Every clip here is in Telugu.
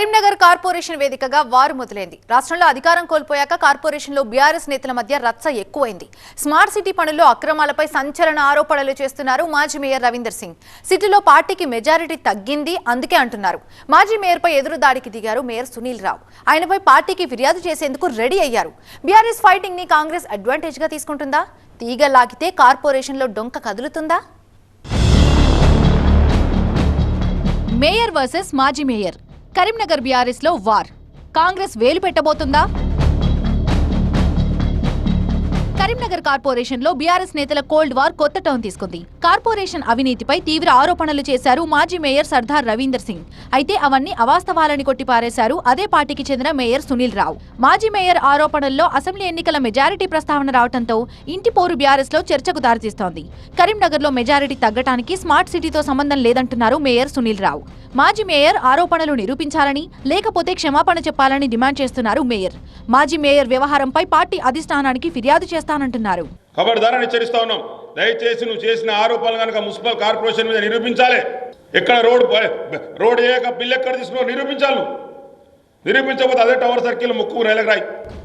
కరీంనగర్ కార్పొరేషన్ వేదికగా వారు మొదలైంది. రాష్ట్రంలో అధికారం కోల్పోయాక కార్పొరేషన్లో బీఆర్ఎస్ నేతల మధ్య రచ్చ ఎక్కువైంది. స్మార్ట్ సిటీ పనుల్లో అక్రమాలపై సంచలన ఆరోపణలు చేస్తున్నారు మాజీ మేయర్ రవీందర్ సింగ్. సిటీలో పార్టీకి మెజారిటీ తగ్గింది అందుకే అంటున్నారు. మాజీ మేయర్పై ఎదురు దాడికి దిగారు మేయర్ సునీల్ రావు. ఆయనపై పార్టీకి ఫిర్యాదు చేసేందుకు రెడీ అయ్యారు. బీఆర్ఎస్ ఫైటింగ్ని కాంగ్రెస్ అడ్వాంటేజ్గా తీసుకుంటుందా? తీగ లాగితే కార్పొరేషన్లో డొంక కదులుతుందా? మేయర్ వర్సెస్ మాజీ మేయర్. కరీంనగర్ బీఆర్ఎస్లో వార్. కాంగ్రెస్ వేలు పెట్టబోతుందా? కరీంనగర్ కార్పొరేషన్లో బీఆర్ఎస్ నేతల కోల్డ్ వార్ కొత్త టౌన్ తీసుకుంది. కార్పొరేషన్ అవినీతిపై తీవ్ర ఆరోపణలు చేశారు మాజీ మేయర్ సర్దార్ రవీందర్ సింగ్. అయితే అవన్నీ అవాస్తవాలని కొట్టిపారేశారు అదే పార్టీకి చెందిన మేయర్ సునీల్ రావు. మాజీ మేయర్ ఆరోపణల్లో అసెంబ్లీ ఎన్నికల మెజారిటీ ప్రస్తావన రావడంతో ఇంటి పోరు బీఆర్ఎస్లో చర్చకు దారితీస్తోంది. కరీంనగర్లో మెజారిటీ తగ్గటానికి స్మార్ట్ సిటీతో సంబంధం లేదంటున్నారు మేయర్ సునీల్ రావు. మాజీ మేయర్ ఆరోపణలు నిరూపించాలని లేకపోతే క్షమాపణ చెప్పాలని డిమాండ్ చేస్తున్నారు మేయర్. మాజీ మేయర్ వ్యవహారంపై పార్టీ అధిష్టానానికి ఫిర్యాదు చేస్తానంటున్నారు. ఖబర్దారని హెచ్చరిస్తా ఉన్నాం. దయచేసి నువ్వు చేసిన ఆరోపణలు కనుక మున్సిపల్ కార్పొరేషన్ మీద నిరూపించాలి. ఎక్కడ రోడ్ రోడ్ ఏక బిల్లు ఎక్కడ తీసుకున్నావు నిరూపించాలి నువ్వు. నిరూపించకపోతే అదే టవర్ సర్కిల్ ముక్కు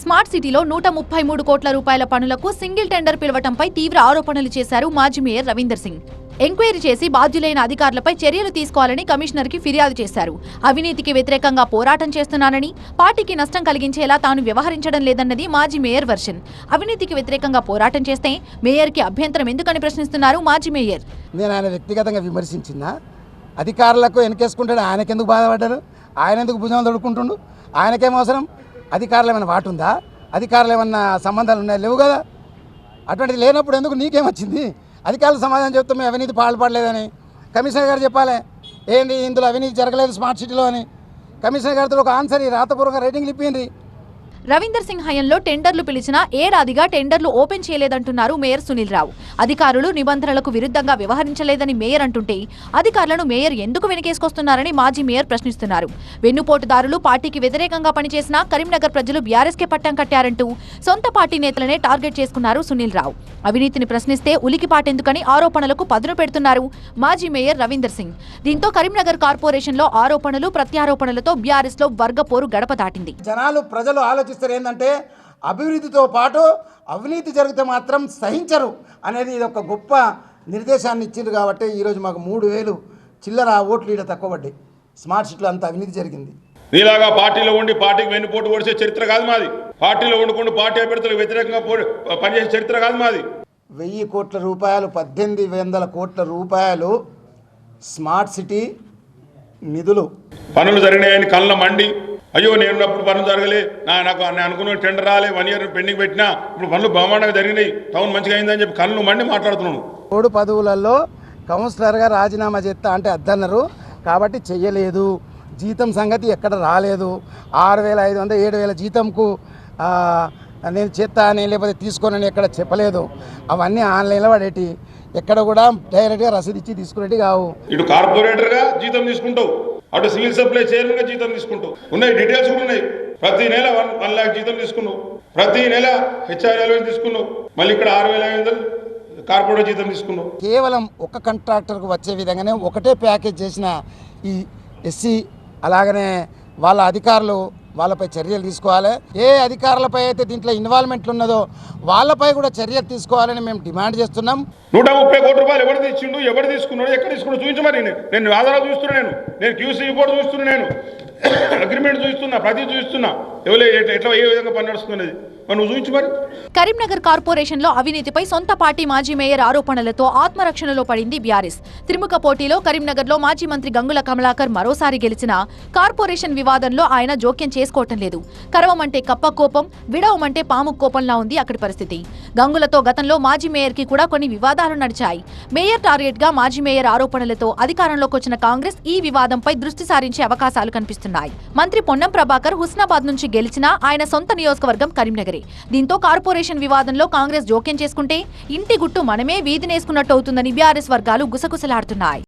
స్మార్ట్ సిటీలో నూట ముప్పై మూడు కోట్ల రూపాయల పనులకు సింగిల్ టెండర్ పిలవటంపై తీవ్ర ఆరోపణలు చేశారు మాజీ మేయర్ రవీందర్ సింగ్. ఎంక్వైరీ చేసి బాధ్యులైన అధికారులపై చర్యలు తీసుకోవాలని కమిషనర్కి ఫిర్యాదు చేశారు. అవినీతికి వ్యతిరేకంగా పోరాటం చేస్తున్నానని పార్టీకి నష్టం కలిగించేలా తాను వ్యవహరించడం లేదన్నది మాజీ మేయర్ వర్షన్. అవినీతికి వ్యతిరేకంగా పోరాటం చేస్తే మేయర్కి అభ్యంతరం ఎందుకని ప్రశ్నిస్తున్నారు మాజీ మేయర్? నేను ఆయన వ్యక్తిగతంగా విమర్శించిందా అధికారులకు వెనకేసుకుంటాడు ఆయనకెందుకు బాధపడ్డారు ఆయన ఎందుకు భుజం తొడుక్కుంటుండు? ఆయనకేం అవసరం? అధికారులు ఏమైనా వాటు ఉందా అధికారులు ఏమన్నా సంబంధాలు ఉన్నాయి? లేవు కదా. అటువంటిది లేనప్పుడు ఎందుకు నీకేమొచ్చింది? అధికారులు సమాధానం చెప్తే మేము అవినీతి పాల్పడలేదని కమిషనర్ గారు చెప్పాలి. ఏంది ఇందులో అవినీతి జరగలేదు స్మార్ట్ సిటీలో అని. కమిషనర్ గారితో ఒక ఆన్సర్ ఈ రాతపూర్వక రేటింగ్లు ఇప్పింది రవీందర్ సింగ్ హయంలో టెండర్లు పిలిచినా ఏడాదిగా టెండర్లు ఓపెన్ చేయలేదంటున్నారు మేయర్ సునీల్ రావు. అధికారులు నిబంధనలకు విరుద్ధంగా వ్యవహరించలేదని మేయర్ అంటుంటే అధికారులను మేయర్ ఎందుకు వెనకేసుకొస్తున్నారని మాజీ మేయర్ ప్రశ్నిస్తున్నారు. వెన్నుపోటుదారులు పార్టీకి వ్యతిరేకంగా పనిచేసినా కరీంనగర్ ప్రజలు బీఆర్ఎస్కే పట్టం కట్టారంటూ సొంత పార్టీ నేతలనే టార్గెట్ చేసుకున్నారు సునీల్ రావు. అవినీతిని ప్రశ్నిస్తే ఉలికిపాటెందుకని ఆరోపణలకు పదును పెడుతున్నారు మాజీ మేయర్ రవీందర్ సింగ్. దీంతో కరీంనగర్ కార్పొరేషన్లో ఆరోపణలు ప్రత్యారోపణలతో బీఆర్ఎస్లో వర్గపోరు గడప దాటింది. జనాలు ప్రజలు ఆలోచిస్తారు ఏంటంటే అభివృద్ధితో పాటు అవినీతి జరిగితే మాత్రం సహించరు అనేది ఇది ఒక గొప్ప నిర్దేశాన్ని ఇచ్చింది కాబట్టి ఈరోజు మాకు మూడు వేలు చిల్లర ఓట్లు ఈడ తక్కువ పడ్డాయి. స్మార్ట్ సిటీలో అంత అవినీతి జరిగింది. నీలాగా పార్టీలో ఉండి పార్టీకి వెన్నుపోటు ఓడిసే చరిత్ర కాదు మాది. పార్టీలో వండుకుంటూ పార్టీ అభ్యర్థులకు వ్యతిరేకంగా పనిచేసే చరిత్ర కాదు మాది. వెయ్యి కోట్ల రూపాయలు పద్దెనిమిది వందల కోట్ల రూపాయలు స్మార్ట్ సిటీ నిధులు. పనులు జరిగినాయని కళ్ళ మండి అయ్యో నేను ఉన్నప్పుడు పనులు జరగలే. నా నాకు నేను అనుకున్న టెండర్ రాలే. వన్ ఇయర్ పెండింగ్ పెట్టినా. ఇప్పుడు పనులు బ్రహ్మాండంగా జరిగినాయి. టౌన్ మంచిగా అయిందని చెప్పి కళ్ళు మండి మాట్లాడుతున్నాను. మూడు పదవులలో కౌన్సిలర్గా రాజీనామా చేస్తా అంటే అద్దన్నారు. కాబట్టి చెయ్యలేదు. జీతం సంగతి ఎక్కడ రాలేదు. ఆరు వేల ఐదు వందలు ఏడు వేల జీతంకు నేను చేస్తా అని లేకపోతే తీసుకోనని ఎక్కడ చెప్పలేదు. అవన్నీ ఆన్లైన్లో పడేటి. ఎక్కడ కూడా డైరెక్ట్గా రసీదు ఇచ్చి తీసుకునేటి కావు. ఇటు కార్పొరేటర్గా జీతం తీసుకుంటావు. అటు సివిల్ సప్లై చైర్మన్గా జీతం తీసుకుంటూ. ఉన్నాయి డీటెయిల్స్ కూడా ఉన్నాయి. ప్రతి నెల వన్ వన్ లాక్ జీతం తీసుకున్నావు. ప్రతి నెల హెచ్ఆర్ తీసుకున్నావు. మళ్ళీ ఇక్కడ ఆరు వేల ఐదు వందలు కార్పొరేట్ జీతం తీసుకున్నావు. కేవలం ఒక కాంట్రాక్టర్కు వచ్చే విధంగానే ఒకటే ప్యాకేజ్ చేసిన ఈ ఎస్సీ అలాగనే వాళ్ళ అధికారులు వాళ్ళపై చర్యలు తీసుకోవాలి. ఏ అధికారులపై అయితే దీంట్లో ఇన్వాల్వ్మెంట్లు ఉన్నదో వాళ్ళపై కూడా చర్యలు తీసుకోవాలని మేము డిమాండ్ చేస్తున్నాం. నూట ముప్పై కోట్ల రూపాయలు ఎవరు తెచ్చిండు ఎవరు తీసుకున్నాడు ఎక్కడ తీసుకున్నాడు చూపించమని నేను. నేను ఆధారాలు చూస్తున్నాను నేను. నేను క్యూసీ రిపోర్ట్ చూస్తున్నాను నేను. అగ్రిమెంట్ చూస్తున్నా ప్రతి చూస్తున్నా. ఎట్లా ఏ విధంగా పని నడుస్తున్నది కరీంనగర్ కార్పొరేషన్లో అవినీతిపై సొంత పార్టీ మాజీ మేయర్ ఆరోపణలతో ఆత్మరక్షణలో పడింది బీఆర్ఎస్. త్రిముఖ పోటీలో కరీంనగర్లో మాజీ మంత్రి గంగుల కమలాకర్ మరోసారి గెలిచిన కార్పొరేషన్ వివాదంలో ఆయన జోక్యం చేసుకోవటం లేదు. కరవమంటే కప్ప కోపం విడవమంటే పాము కోపంలా ఉంది అక్కడి పరిస్థితి. గంగులతో గతంలో మాజీ మేయర్కి కూడా కొన్ని వివాదాలు నడిచాయి. మేయర్ టార్గెట్గా మాజీ మేయర్ ఆరోపణలతో అధికారంలోకి వచ్చిన కాంగ్రెస్ ఈ వివాదంపై దృష్టి సారించే అవకాశాలు కనిపిస్తున్నాయి. మంత్రి పొన్నం ప్రభాకర్ హుస్నాబాద్ నుంచి గెలిచినా ఆయన సొంత నియోజకవర్గం కరీంనగరే. దీంతో కార్పొరేషన్ వివాదంలో కాంగ్రెస్ జోక్యం చేసుకుంటే ఇంటి గుట్టు మనమే వీధినేసుకున్నట్టు అవుతుందని బీఆర్ఎస్ వర్గాలు గుసగుసలాడుతున్నాయి.